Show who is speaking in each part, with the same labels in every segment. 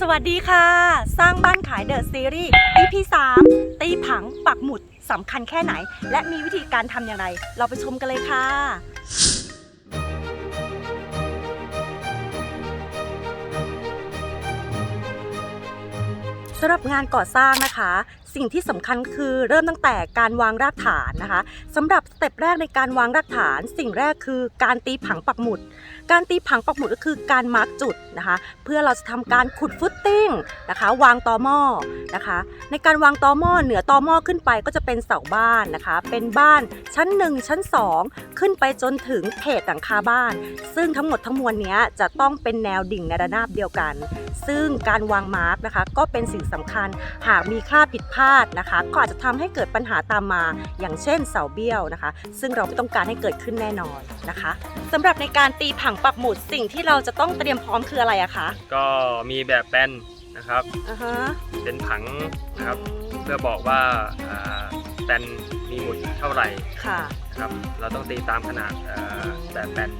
Speaker 1: สวัสดีค่ะ สร้างบ้านขายเดอะซีรีส์ EP 3 ตีผังปักหมุดสำคัญแค่ไหน และมีวิธีการทำอย่างไร เราไปชมกันเลยค่ะ สำหรับงานก่อสร้างนะคะ สิ่งที่สำคัญคือเริ่มตั้งแต่การวางรากฐานนะคะสำหรับสเต็ปแรกในการวางรากฐาน สิ่งแรกคือการตีผังปักหมุด การตีผังปักหมุดก็คือการมาร์กจุดนะคะ เพื่อเราจะทำการขุดฟุตติ้งนะคะ วางตอหม้อนะคะ ในการวางตอหม้อเหนือตอหม้อขึ้นไปก็จะเป็นเสาบ้านนะคะ เป็นบ้านชั้น 1 ชั้น 2 ขึ้นไปจนถึงเพจหลังคาบ้าน ซึ่งทั้งหมดทั้งมวลนี้จะต้องเป็นแนวดิ่งในระนาบเดียวกัน ซึ่งการวางมาร์กนะคะ ก็เป็นสิ่งสำคัญหากมีค่าผิดพลาดนะคะ ก็อาจจะทำให้เกิดปัญหาตามมา อย่างเช่นเสาเบี้ยวนะคะ ซึ่งเราไม่ต้องการให้เกิดขึ้นแน่นอนนะคะสำหรับในการตีผังปักหมุดสิ่งที่เราจะต้องเตรียมพร้อมคืออะไรอะคะ
Speaker 2: ก็มีแบบแปนนะครับ
Speaker 1: อ่าฮะ
Speaker 2: เป็นผังนะครับเพื่อบอกว่าอ่าแปนมีหมุดเท่าไหร่
Speaker 1: ค่ะ
Speaker 2: นะครับเราต้องตีตามขนาดอ่าแบบแปน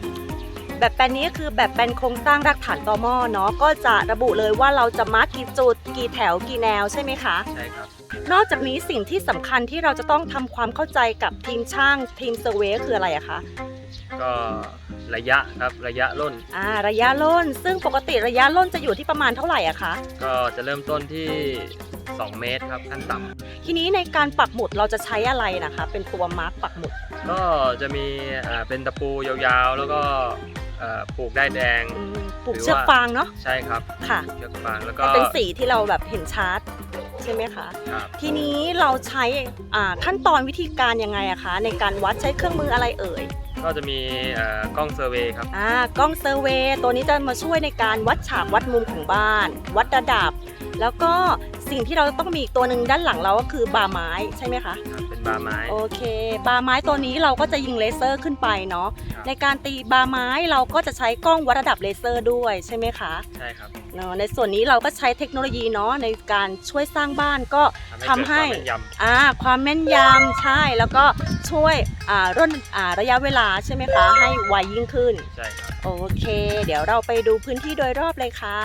Speaker 1: แบบแปลนนี้ก็คือแบบแปลนโครงสร้างรากฐานตอหม้อเนาะก็จะระบุเลยว่าเราจะมาร์กกี่จุดกี่แถวกี่แนวใช่ไหมคะ
Speaker 2: ใช่ครับ
Speaker 1: นอกจากนี้สิ่งที่สำคัญที่เราจะต้องทำความเข้าใจกับทีมช่างทีมเซอร์เวย์คืออะไรอะคะ
Speaker 2: ก็ระยะครับระยะล่น
Speaker 1: อ่าระยะล่น ซึ่งปกติระยะล่นจะอยู่ที่ประมาณเท่าไหร่อะคะ
Speaker 2: ก็จะเริ่มต้นที่ 2 เมตรครับขั้นต่
Speaker 1: ทีนี้ในการปักหมุดเราจะใช้อะไรนะคะ เป็นตัวมาร์กปักหมุดำ
Speaker 2: ก็จะมีอ่าเป็นตะปูยาวๆ แล้วก็อ่าปลูกได้ายแดง
Speaker 1: อืมปลูก
Speaker 2: หรือว่า
Speaker 1: เชือกฟางเนาะ
Speaker 2: ใช่ครับ
Speaker 1: ค่ะ
Speaker 2: เชือกฟางแล้วก็
Speaker 1: ก็เป็นสีที่เราแบบเห็นชัด ใช่ไหมคะ
Speaker 2: ครับ
Speaker 1: ทีนี้เราใช้อ่าขั้นตอนวิธีการยังไงอะคะในการวัดใช้เครื่องมืออะไรเอ่ย
Speaker 2: ก็จะมีอ่ากล้องเซอร์เวย์ครับ
Speaker 1: อ่ากล้องเซอร์เวย์ตัวนี้จะมาช่วยในการวัดฉากวัดมุมของบ้าน วัดระดับ แล้วก็สิ่งที่เราต้องมีอีกตัวหนึ่งด้านหลังเราก็คือบาไม้ใช่ไหมคะ
Speaker 2: ครับเป็นบาไม้
Speaker 1: โอเค บาไม้ตัวนี้เราก็จะยิงเลเซอร์ขึ้นไปเนาะ
Speaker 2: ครับ
Speaker 1: ในการตีบาไม้เราก็จะใช้กล้องวัดระดับเลเซอร์ด้วยใช่ไหมคะ
Speaker 2: ใช่ครับ
Speaker 1: เนาะในส่วนนี้เราก็ใช้เทคโนโลยีเนาะในการช่วยสร้างบ้านก็ ทำให้
Speaker 2: เกิดความแม่นย
Speaker 1: อ่าความแม่นยำใช่แล้วก็ช่วยอ่าร่นอ่าระยะเวลาใช่ไหมคะ ให้ไวยิ่งขึ้นำ
Speaker 2: ใช่ครับ
Speaker 1: โอเค เดี๋ยวเราไปดูพื้นที่โดยรอบเลยค่ะ